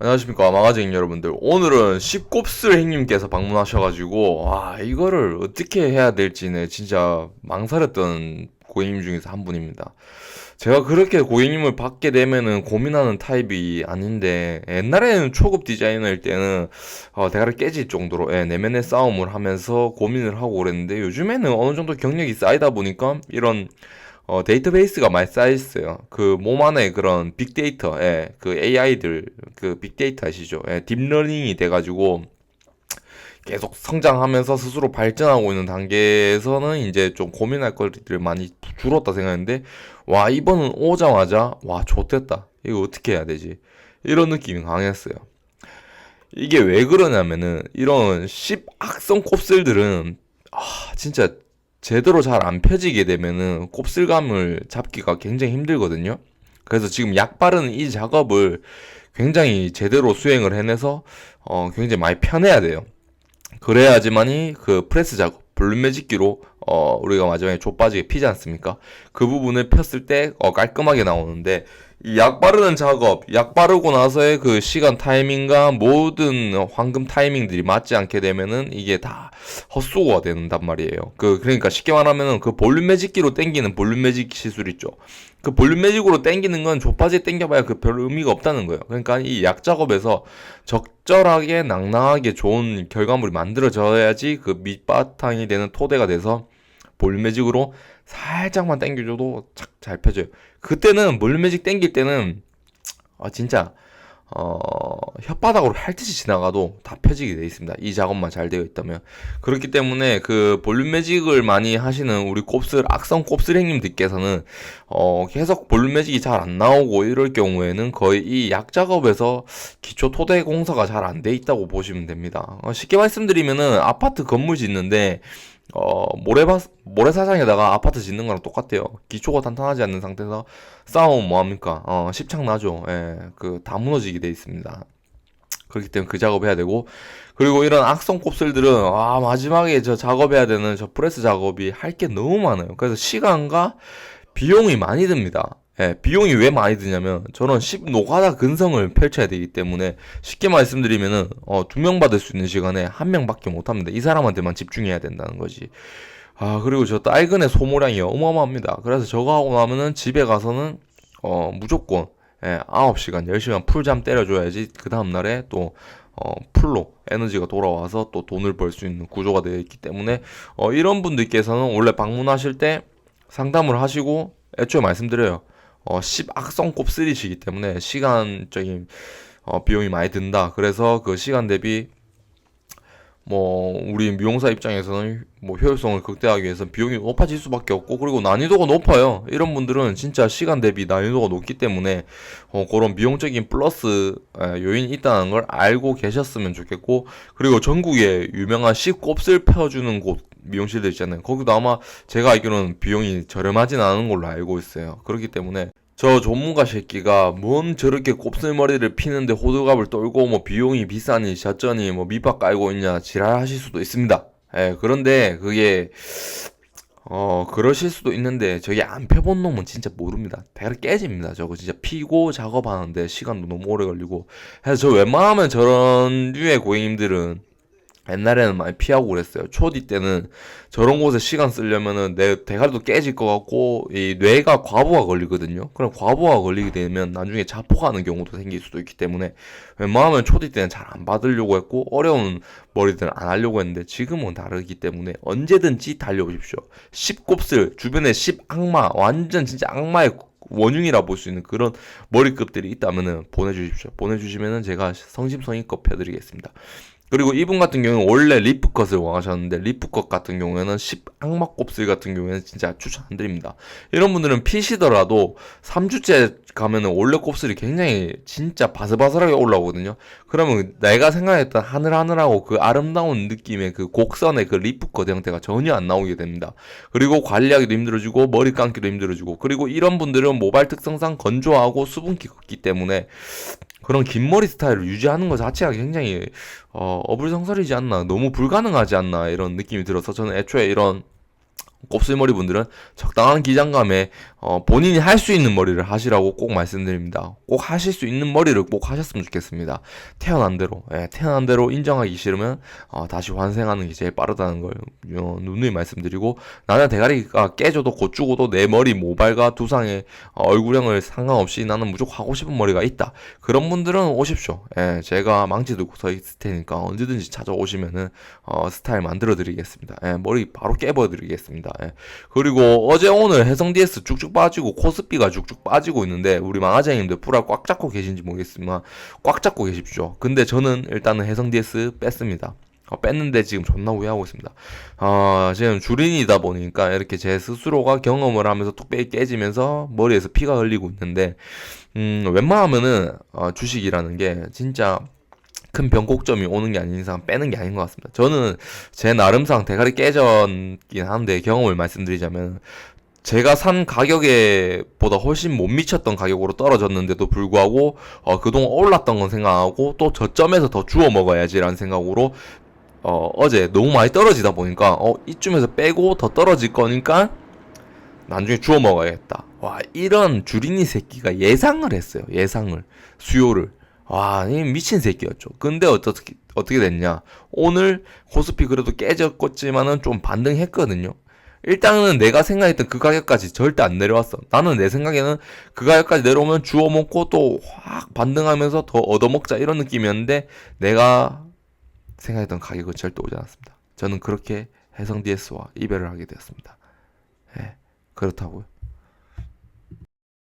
안녕하십니까 마가쟁이 여러분들. 오늘은 십곱슬 행님께서 방문하셔가지고 와 이거를 어떻게 해야 될지는 진짜 망설였던 고객님 중에서 한 분입니다. 제가 그렇게 고객님을 받게 되면은 고민하는 타입이 아닌데 옛날에는 초급 디자이너일 때는 어, 대가리 깨질 정도로 예, 내면의 싸움을 하면서 고민을 하고 그랬는데 요즘에는 어느 정도 경력이 쌓이다 보니까 이런 어, 데이터베이스가 많이 쌓여있어요. 그 몸 안에 그런 빅데이터, 예, 그 AI들, 그 빅데이터 아시죠? 예, 딥러닝이 돼가지고 계속 성장하면서 스스로 발전하고 있는 단계에서는 이제 좀 고민할 것들이 많이 줄었다 생각했는데, 와, 이번은 오자마자, 와, 좋됐다. 이거 어떻게 해야 되지? 이런 느낌이 강했어요. 이게 왜 그러냐면은, 이런 10악성 곱슬들은, 아, 진짜 제대로 잘 안 펴지게 되면은 곱슬감을 잡기가 굉장히 힘들거든요. 그래서 지금 약 바르는 이 작업을 굉장히 제대로 수행을 해내서 어, 굉장히 많이 편해야 돼요. 그래야지만이 그 프레스 작업, 볼륨 매직기로 어, 우리가 마지막에 좆빠지게 피지 않습니까? 그 부분을 폈을 때 어, 깔끔하게 나오는데 이 약 바르는 작업, 약 바르고 나서의 그 시간 타이밍과 모든 황금 타이밍들이 맞지 않게 되면은 이게 다 헛수고가 된단 말이에요. 그 그러니까 쉽게 말하면은 그 볼륨 매직기로 당기는 볼륨 매직 시술 있죠. 그 볼륨 매직으로 당기는 건 좁아지 당겨봐야 그 별 의미가 없다는 거예요. 그러니까 이 약 작업에서 적절하게 낭낭하게 좋은 결과물이 만들어져야지 그 밑바탕이 되는 토대가 돼서 볼륨 매직으로 살짝만 당겨줘도 착 잘 펴져요. 그때는 볼륨 매직 당길 때는 아 진짜 어, 혓바닥으로 핥듯이 지나가도 다 펴지게 되어 있습니다. 이 작업만 잘 되어 있다면. 그렇기 때문에 그 볼륨 매직을 많이 하시는 우리 곱슬, 악성 곱슬행님들께서는, 어, 계속 볼륨 매직이 잘 안 나오고 이럴 경우에는 거의 이 약 작업에서 기초 토대 공사가 잘 안 돼 있다고 보시면 됩니다. 어, 쉽게 말씀드리면은 아파트 건물 짓는데, 어, 모래바, 모래사장에다가 아파트 짓는 거랑 똑같아요. 기초가 탄탄하지 않는 상태에서 싸우면 뭐합니까? 어, 십창 나죠. 예, 그, 다 무너지게 돼 있습니다. 그렇기 때문에 그 작업해야 되고, 그리고 이런 악성 곱슬들은, 아, 마지막에 저 작업해야 되는 저 프레스 작업이 할 게 너무 많아요. 그래서 시간과 비용이 많이 듭니다. 예, 비용이 왜 많이 드냐면 저는 10 노가다 근성을 펼쳐야 되기 때문에 쉽게 말씀드리면은 어, 두 명 받을 수 있는 시간에 한 명밖에 못 합니다. 이 사람한테만 집중해야 된다는 거지. 아, 그리고 저 딸근의 소모량이 어마어마합니다. 그래서 저거 하고 나면은 집에 가서는 어, 무조건 예, 9시간, 10시간 풀잠 때려줘야지 그 다음날에 또 어, 풀로 에너지가 돌아와서 또 돈을 벌 수 있는 구조가 되어 있기 때문에 어, 이런 분들께서는 원래 방문하실 때 상담을 하시고 애초에 말씀드려요. 어, 10악성 곱슬이시기 때문에 시간적인 어, 비용이 많이 든다. 그래서 그 시간 대비 뭐 우리 미용사 입장에서는 뭐 효율성을 극대화하기 위해서 비용이 높아질 수밖에 없고 그리고 난이도가 높아요. 이런 분들은 진짜 시간 대비 난이도가 높기 때문에 어, 그런 비용적인 플러스 에, 요인이 있다는 걸 알고 계셨으면 좋겠고 그리고 전국에 유명한 씹곱슬 펴주는 곳 미용실들 있잖아요. 거기도 아마 제가 알기로는 비용이 저렴하진 않은 걸로 알고 있어요. 그렇기 때문에 저 전문가 새끼가 뭔 저렇게 곱슬머리를 피는데 호들갑을 떨고 뭐 비용이 비싸니 젖전이 뭐 밑밥 깔고 있냐 지랄하실 수도 있습니다. 예, 그런데 그게 어 그러실 수도 있는데 저게 안 펴본 놈은 진짜 모릅니다. 대가리 깨집니다. 저거 진짜 피고 작업하는데 시간도 너무 오래 걸리고 해서 저 웬만하면 저런 류의 고객님들은 옛날에는 많이 피하고 그랬어요. 초디 때는 저런 곳에 시간 쓰려면은 내 대가리도 깨질 것 같고 이 뇌가 과부하 걸리거든요. 그럼 과부하 걸리게 되면 나중에 자포가는 경우도 생길 수도 있기 때문에 웬만하면 초디 때는 잘 안 받으려고 했고 어려운 머리들은 안 하려고 했는데 지금은 다르기 때문에 언제든지 달려오십시오. 10곱슬 주변에 10악마 완전 진짜 악마의 원흉이라 볼 수 있는 그런 머리급들이 있다면은 보내주십시오. 보내주시면은 제가 성심성의껏 펴드리겠습니다. 그리고 이분 같은 경우는 원래 리프컷을 원하셨는데 리프컷 같은 경우에는 10 악마 곱슬 같은 경우에는 진짜 추천 안 드립니다. 이런 분들은 피시더라도 3주째 가면은 원래 곱슬이 굉장히 진짜 바슬바슬하게 올라오거든요. 그러면 내가 생각했던 하늘하늘하고 그 아름다운 느낌의 그 곡선의 그 리프컷 형태가 전혀 안 나오게 됩니다. 그리고 관리하기도 힘들어지고 머리 감기도 힘들어지고 그리고 이런 분들은 모발 특성상 건조하고 수분기 걷기 때문에 그런 긴 머리 스타일을 유지하는 것 자체가 굉장히 어, 어불성설이지 않나 너무 불가능하지 않나 이런 느낌이 들어서 저는 애초에 이런 곱슬머리 분들은 적당한 기장감에 어, 본인이 할 수 있는 머리를 하시라고 꼭 말씀드립니다. 꼭 하실 수 있는 머리를 꼭 하셨으면 좋겠습니다. 태어난 대로, 예, 태어난 대로 인정하기 싫으면 어, 다시 환생하는 게 제일 빠르다는 걸 어, 누누이 말씀드리고 나는 대가리가 깨져도 곧 죽어도 내 머리 모발과 두상의 어, 얼굴형을 상관없이 나는 무조건 하고 싶은 머리가 있다. 그런 분들은 오십시오. 예, 제가 망치 들고 서 있을 테니까 언제든지 찾아오시면은 어, 스타일 만들어 드리겠습니다. 예, 머리 바로 깨버 드리겠습니다. 예. 그리고 어제 오늘 해성 DS 쭉쭉 빠지고 코스피가 쭉쭉 빠지고 있는데 우리 망아장님들 뿌라 꽉 잡고 계신지 모르겠지만 꽉 잡고 계십시오. 근데 저는 일단은 해성 DS 뺐습니다. 어, 뺐는데 지금 존나 후회하고 있습니다. 어, 지금 주린이다 보니까 이렇게 제 스스로가 경험을 하면서 뚝배기 깨지면서 머리에서 피가 흘리고 있는데, 음, 웬만하면은, 어, 주식이라는 게 진짜 큰 변곡점이 오는 게 아닌 이상 빼는 게 아닌 것 같습니다. 저는 제 나름상 대가리 깨졌긴 한데 경험을 말씀드리자면 제가 산 가격에 보다 훨씬 못 미쳤던 가격으로 떨어졌는데도 불구하고 어, 그동안 올랐던 건 생각하고 또 저점에서 더 주워 먹어야지라는 생각으로 어, 어제 너무 많이 떨어지다 보니까 어, 이쯤에서 빼고 더 떨어질 거니까 나중에 주워 먹어야겠다. 와, 이런 주린이 새끼가 예상을 했어요. 예상을. 수요를. 와, 이 미친 새끼였죠. 근데 어떻게, 어떻게 됐냐. 오늘 코스피 그래도 깨졌겠지만은 좀 반등했거든요. 일단은 내가 생각했던 그 가격까지 절대 안 내려왔어. 나는 내 생각에는 그 가격까지 내려오면 주워 먹고 또 확 반등하면서 더 얻어먹자 이런 느낌이었는데 내가 생각했던 가격은 절대 오지 않았습니다. 저는 그렇게 해성 DS와 이별을 하게 되었습니다. 예, 그렇다고요.